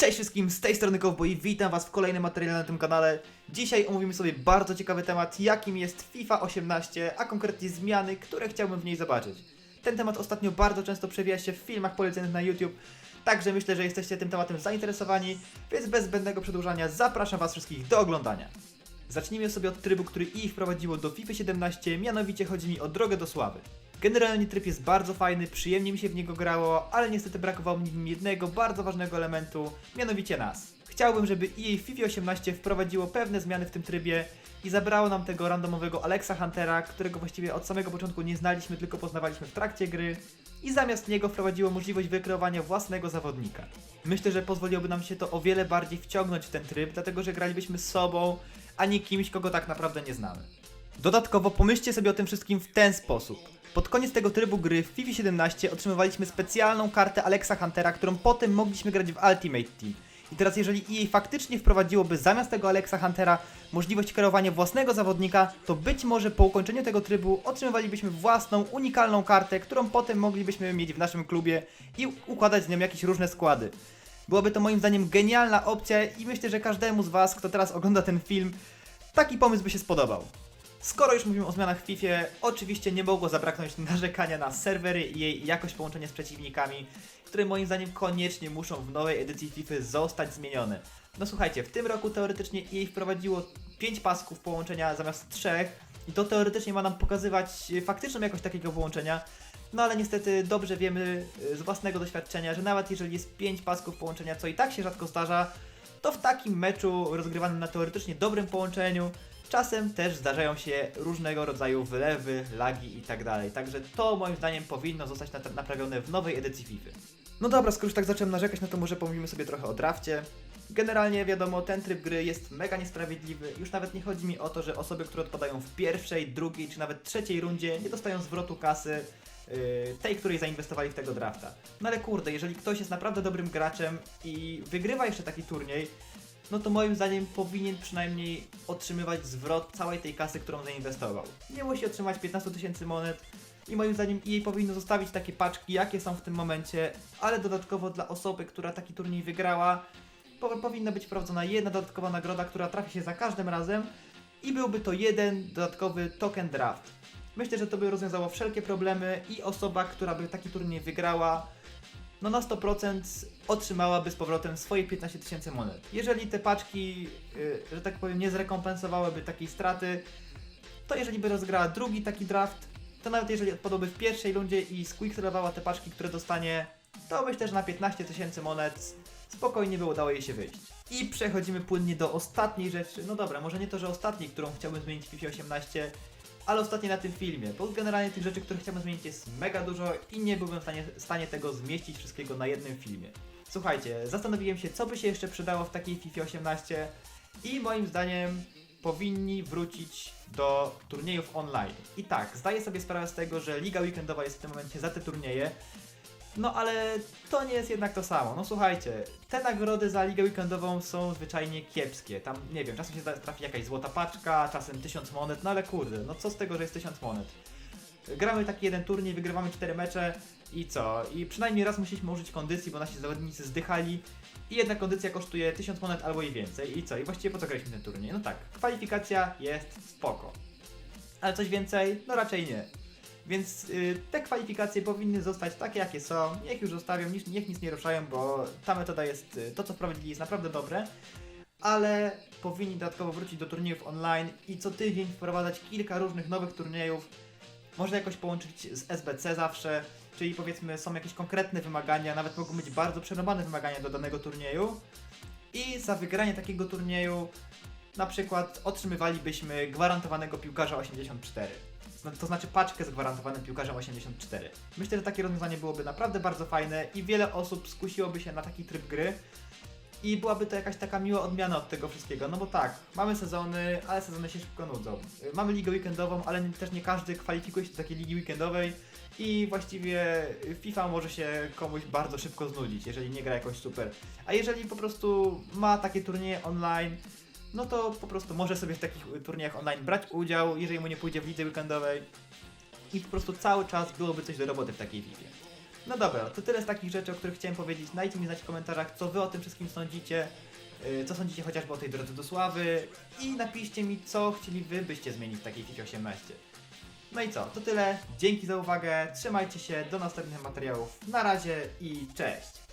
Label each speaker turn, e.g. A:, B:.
A: Cześć wszystkim, z tej strony Cowboy, witam was w kolejnym materiale na tym kanale. Dzisiaj omówimy sobie bardzo ciekawy temat, jakim jest FIFA 18, a konkretnie zmiany, które chciałbym w niej zobaczyć. Ten temat ostatnio bardzo często przewija się w filmach poleconych na YouTube, także myślę, że jesteście tym tematem zainteresowani, więc bez zbędnego przedłużania zapraszam was wszystkich do oglądania. Zacznijmy sobie od trybu, który EA wprowadziło do FIFA 17, mianowicie chodzi mi o drogę do sławy. Generalnie tryb jest bardzo fajny, przyjemnie mi się w niego grało, ale niestety brakowało w nim jednego bardzo ważnego elementu, mianowicie nas. Chciałbym, żeby EA FIFA 18 wprowadziło pewne zmiany w tym trybie i zabrało nam tego randomowego Alexa Huntera, którego właściwie od samego początku nie znaliśmy, tylko poznawaliśmy w trakcie gry i zamiast niego wprowadziło możliwość wykreowania własnego zawodnika. Myślę, że pozwoliłoby nam się to o wiele bardziej wciągnąć w ten tryb, dlatego że gralibyśmy z sobą, a nie kimś, kogo tak naprawdę nie znamy. Dodatkowo pomyślcie sobie o tym wszystkim w ten sposób. Pod koniec tego trybu gry w FIFA 17 otrzymywaliśmy specjalną kartę Alexa Huntera, którą potem mogliśmy grać w Ultimate Team. I teraz jeżeli EA faktycznie wprowadziłoby zamiast tego Alexa Huntera możliwość kreowania własnego zawodnika, to być może po ukończeniu tego trybu otrzymywalibyśmy własną, unikalną kartę, którą potem moglibyśmy mieć w naszym klubie i układać z nią jakieś różne składy. Byłaby to moim zdaniem genialna opcja i myślę, że każdemu z Was, kto teraz ogląda ten film, taki pomysł by się spodobał. Skoro już mówimy o zmianach w FIFA, oczywiście nie mogło zabraknąć narzekania na serwery i jej jakość połączenia z przeciwnikami, które moim zdaniem koniecznie muszą w nowej edycji FIFA zostać zmienione. No słuchajcie, w tym roku teoretycznie EA wprowadziło 5 pasków połączenia zamiast 3 i to teoretycznie ma nam pokazywać faktyczną jakość takiego połączenia, no ale niestety dobrze wiemy z własnego doświadczenia, że nawet jeżeli jest 5 pasków połączenia, co i tak się rzadko zdarza, to w takim meczu rozgrywanym na teoretycznie dobrym połączeniu Czasem też zdarzają się różnego rodzaju wylewy, lagi i tak. Także to moim zdaniem powinno zostać naprawione w nowej edycji FIFA. No dobra, skoro już tak zacząłem narzekać, no to może pomówimy sobie trochę o drafcie. Generalnie wiadomo, ten tryb gry jest mega niesprawiedliwy. Już nawet nie chodzi mi o to, że osoby, które odpadają w pierwszej, drugiej czy nawet trzeciej rundzie nie dostają zwrotu kasy tej, której zainwestowali w tego drafta. No ale kurde, jeżeli ktoś jest naprawdę dobrym graczem i wygrywa jeszcze taki turniej, no to moim zdaniem powinien przynajmniej otrzymywać zwrot całej tej kasy, którą zainwestował. Nie musi otrzymać 15 tysięcy monet i moim zdaniem jej powinno zostawić takie paczki, jakie są w tym momencie, ale dodatkowo dla osoby, która taki turniej wygrała, po powinna być wprowadzona jedna dodatkowa nagroda, która trafi się za każdym razem i byłby to jeden dodatkowy token draft. Myślę, że to by rozwiązało wszelkie problemy i osoba, która by taki turniej wygrała, no na 100% otrzymałaby z powrotem swoje 15 tysięcy monet. Jeżeli te paczki, yy, że tak powiem, nie zrekompensowałyby takiej straty, to jeżeli by rozgrała drugi taki draft, to nawet jeżeli odpadłoby w pierwszej rundzie i squickselowała te paczki, które dostanie, to myślę, że na 15 tysięcy monet spokojnie by udało jej się wyjść. I przechodzimy płynnie do ostatniej rzeczy. No dobra, może nie to, że ostatniej, którą chciałbym zmienić w FIFA 18, ale ostatnie na tym filmie, bo generalnie tych rzeczy, które chciałbym zmienić jest mega dużo i nie byłbym w stanie, stanie tego zmieścić wszystkiego na jednym filmie. Słuchajcie, zastanowiłem się, co by się jeszcze przydało w takiej FIFA 18 i moim zdaniem powinni wrócić do turniejów online. I tak, zdaję sobie sprawę z tego, że Liga Weekendowa jest w tym momencie za te turnieje, no ale to nie jest jednak to samo. No słuchajcie, te nagrody za Ligę Weekendową są zwyczajnie kiepskie. Tam, nie wiem, czasem się trafi jakaś złota paczka, czasem 1000 monet, no ale kurde, no co z tego, że jest 1000 monet? Gramy taki jeden turniej, wygrywamy 4 mecze i co? I przynajmniej raz musieliśmy użyć kondycji, bo nasi zawodnicy zdychali i jedna kondycja kosztuje 1000 monet albo i więcej. I co? I właściwie po co graliśmy ten turniej? No tak, kwalifikacja jest spoko. Ale coś więcej? No raczej nie. Więc y, te kwalifikacje powinny zostać takie, jakie są. Niech już zostawią, niech, niech nic nie ruszają, bo ta metoda jest, y, to co wprowadzili jest naprawdę dobre. Ale powinni dodatkowo wrócić do turniejów online i co tydzień wprowadzać kilka różnych nowych turniejów. Można jakoś połączyć z SBC zawsze, czyli powiedzmy są jakieś konkretne wymagania, nawet mogą być bardzo przerobane wymagania do danego turnieju. I za wygranie takiego turnieju na przykład otrzymywalibyśmy gwarantowanego piłkarza 84. To znaczy paczkę z gwarantowanym piłkarzem 84. Myślę, że takie rozwiązanie byłoby naprawdę bardzo fajne i wiele osób skusiłoby się na taki tryb gry. I byłaby to jakaś taka miła odmiana od tego wszystkiego, no bo tak, mamy sezony, ale sezony się szybko nudzą. Mamy ligę weekendową, ale też nie każdy kwalifikuje się do takiej ligi weekendowej i właściwie FIFA może się komuś bardzo szybko znudzić, jeżeli nie gra jakoś super. A jeżeli po prostu ma takie turnieje online, no to po prostu może sobie w takich y, turniejach online brać udział, jeżeli mu nie pójdzie w lidze weekendowej i po prostu cały czas byłoby coś do roboty w takiej FIFA. No dobra, to tyle z takich rzeczy, o których chciałem powiedzieć. Dajcie mi znać w komentarzach, co wy o tym wszystkim sądzicie. yy, Co sądzicie chociażby o tej drodze do sławy i napiszcie mi, co chcieli wy byście zmienić w takiej FIFA 18. No i co, to tyle. Dzięki za uwagę, trzymajcie się, do następnych materiałów. Na razie i cześć!